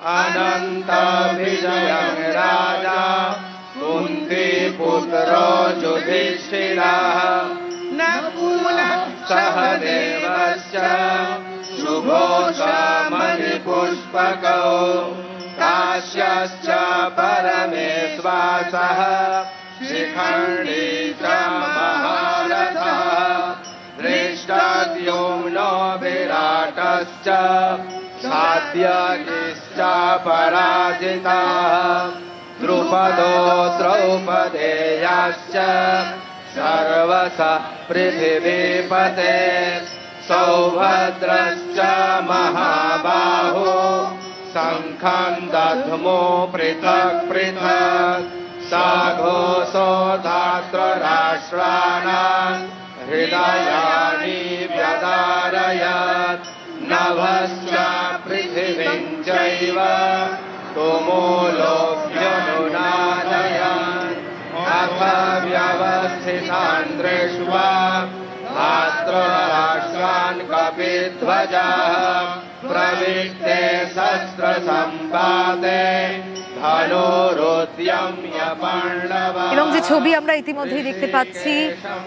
अनन्तविजयं राजा कुन्तीपुत्रो युधिष्ठिरः। न पुनः सह देवश्च शुभोषमणिपुष्पकौ काश्यश्च परमेश्वासः च महारथः। दृष्टद्युम्नो विराटश्च सात्यकिश्च पराजिताः। द्रुपदो द्रौपदेयाश्च सर्वस पृथिवीपते। सौभद्रश्च महाबाहो। शङ्खम् दध्मो पृथक् पृथक्। साघोषो धातृराष्ट्राणाम् हृदयानि व्यदारयत्। पृथिवीम् चैव अथ व्यवस्थितान् दृष्ट्वा धातृराष्ट्रान् कपिध्वजः प्रविष्टे पाण्डवः এবং যে ছবি আমরা ইতিমধ্যেই দেখতে পাচ্ছি,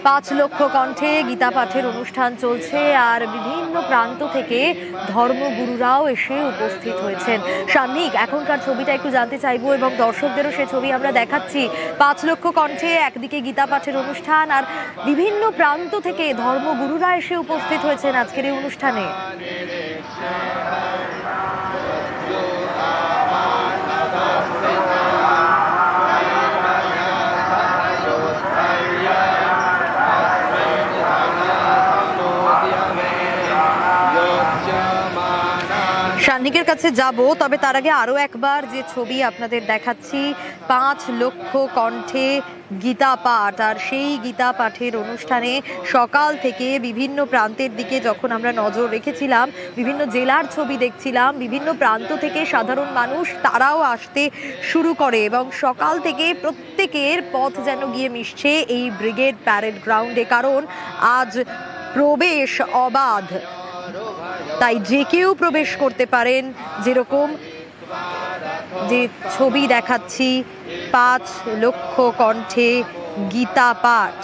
পাঁচ লক্ষ কণ্ঠে গীতা পাঠের অনুষ্ঠান চলছে আর বিভিন্ন প্রান্ত থেকে ধর্মগুরুরাও এসে উপস্থিত হয়েছেন। সান্নিক, এখনকার ছবিটা একটু জানতে চাইব এবং দর্শকদেরও সে ছবি আমরা দেখাচ্ছি। পাঁচ লক্ষ কণ্ঠে একদিকে গীতা পাঠের অনুষ্ঠান আর বিভিন্ন প্রান্ত থেকে ধর্মগুরুরা এসে উপস্থিত হয়েছেন আজকের এই অনুষ্ঠানে। সান্নিকের কাছে যাব, তবে তার আগে আরও একবার যে ছবি আপনাদের দেখাচ্ছি, পাঁচ লক্ষ কণ্ঠে গীতা পাঠ। আর সেই গীতা পাঠের অনুষ্ঠানে সকাল থেকে বিভিন্ন প্রান্তের দিকে যখন আমরা নজর রেখেছিলাম, বিভিন্ন জেলার ছবি দেখছিলাম, বিভিন্ন প্রান্ত থেকে সাধারণ মানুষ তারাও আসতে শুরু করে এবং সকাল থেকে প্রত্যেকের পথ যেন গিয়ে মিশছে এই ব্রিগেড প্যারেড গ্রাউন্ডে। কারণ আজ প্রবেশ অবাধ। তাই যে কেউ প্রবেশ করতে পারেন যেরকম যে ছবি দেখাচ্ছি, পাঁচ লক্ষ কণ্ঠে গীতা পাঠ।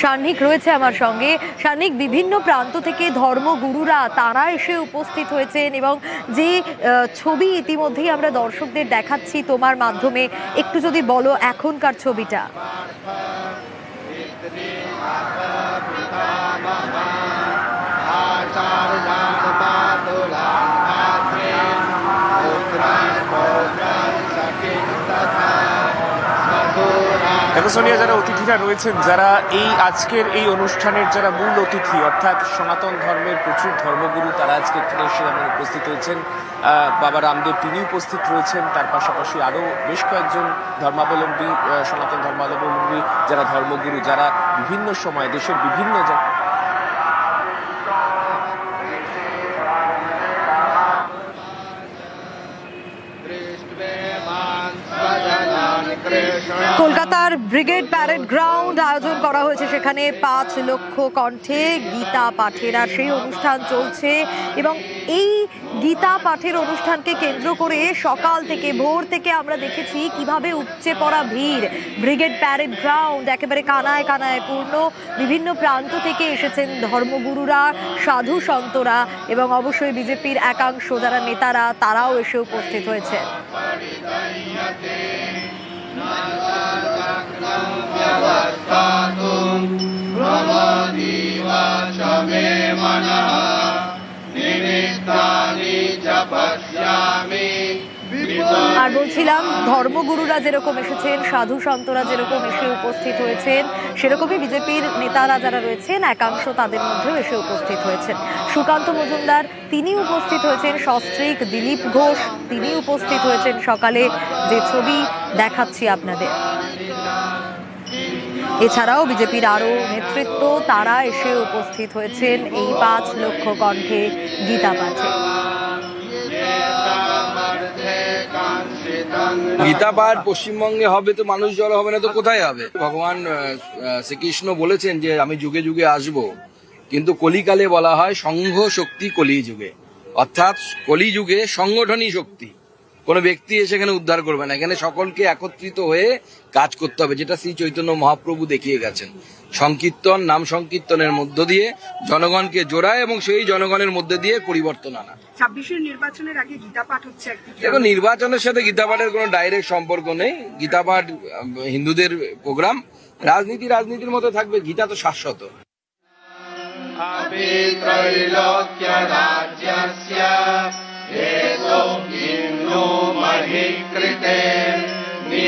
সান্নিক রয়েছে আমার সঙ্গে। সান্নিক, বিভিন্ন প্রান্ত থেকে ধর্মগুরুরা, তারা এসে উপস্থিত হয়েছেন এবং যে ছবি ইতিমধ্যেই আমরা দর্শকদের দেখাচ্ছি তোমার মাধ্যমে, একটু যদি বলো এখনকার ছবিটা। সোনিয়া, যারা অতিথিরা রয়েছেন, যারা এই আজকের এই অনুষ্ঠানের যারা মূল অতিথি, অর্থাৎ সনাতন ধর্মের প্রচুর ধর্মগুরু, তারা আজকে এখানে এসে যেমন উপস্থিত হয়েছেন। বাবা রামদেব তিনি উপস্থিত রয়েছেন। তার পাশাপাশি আরও বেশ কয়েকজন ধর্মাবলম্বী সনাতন ধর্মাবলম্বী, যারা ধর্মগুরু, যারা বিভিন্ন সময় দেশের বিভিন্ন কলকাতার ব্রিগেড প্যারেড গ্রাউন্ড আয়োজন করা হয়েছে। সেখানে পাঁচ লক্ষ কণ্ঠে গীতা পাঠের আর সেই অনুষ্ঠান চলছে এবং এই গীতা পাঠের অনুষ্ঠানকে কেন্দ্র করে সকাল থেকে ভোর থেকে আমরা দেখেছি কীভাবে উপচে পড়া ভিড়। ব্রিগেড প্যারেড গ্রাউন্ড একেবারে কানায় কানায় পূর্ণ। বিভিন্ন প্রান্ত থেকে এসেছেন ধর্মগুরুরা, সাধু সন্তরা এবং অবশ্যই বিজেপির একাংশ যারা নেতারা, তারাও এসে উপস্থিত হয়েছে। व्यवस्थातुम् प्रमदीव च मे मनः निमित्तानि च पश्यामि আর বলছিলাম ধর্মগুরুরা যেরকম এসেছেন সাধু সন্তরা যেরকম এসে উপস্থিত হয়েছেন সেরকমই বিজেপির নেতারা যারা রয়েছেন একাংশ তাদের মধ্যেও এসে উপস্থিত হয়েছেন সুকান্ত মজুমদার তিনি উপস্থিত হয়েছেন সস্ত্রীক দিলীপ ঘোষ তিনি উপস্থিত হয়েছেন সকালে যে ছবি দেখাচ্ছি আপনাদের এছাড়াও বিজেপির আরও নেতৃত্ব, তারা এসে উপস্থিত হয়েছেন এই পাঁচ লক্ষ কণ্ঠে গীতা পাঠে গীতা পাঠ পশ্চিমবঙ্গে হবে তো মানুষ জড়ো হবে না তো কোথায় হবে? ভগবান শ্রীকৃষ্ণ বলেছেন যে আমি যুগে যুগে আসব, কিন্তু কলিকালে বলা হয় সংঘ শক্তি কলি যুগে অর্থাৎ কলিযুগে সংগঠনই শক্তি। কোনো ব্যক্তি এসে এখানে উদ্ধার করবে না। এখানে সকলকে একত্রিত হয়ে কাজ করতে হবে যেটা শ্রী চৈতন্য মহাপ্রভু দেখিয়ে গেছেন। সংকীর্তন নাম সংকীর্তনের মধ্য দিয়ে জনগণকে জোড়ায় এবং সেই জনগণের মধ্যে দিয়ে পরিবর্তন আনা। ছাব্বিশের নির্বাচনের আগে গীতা পাঠ হচ্ছে দেখো নির্বাচনের সাথে গীতা পাঠের কোনো ডাইরেক্ট সম্পর্ক নেই। গীতা পাঠ হিন্দুদের প্রোগ্রাম রাজনীতি রাজনীতির মতো থাকবে গীতা তো শাশ্বত।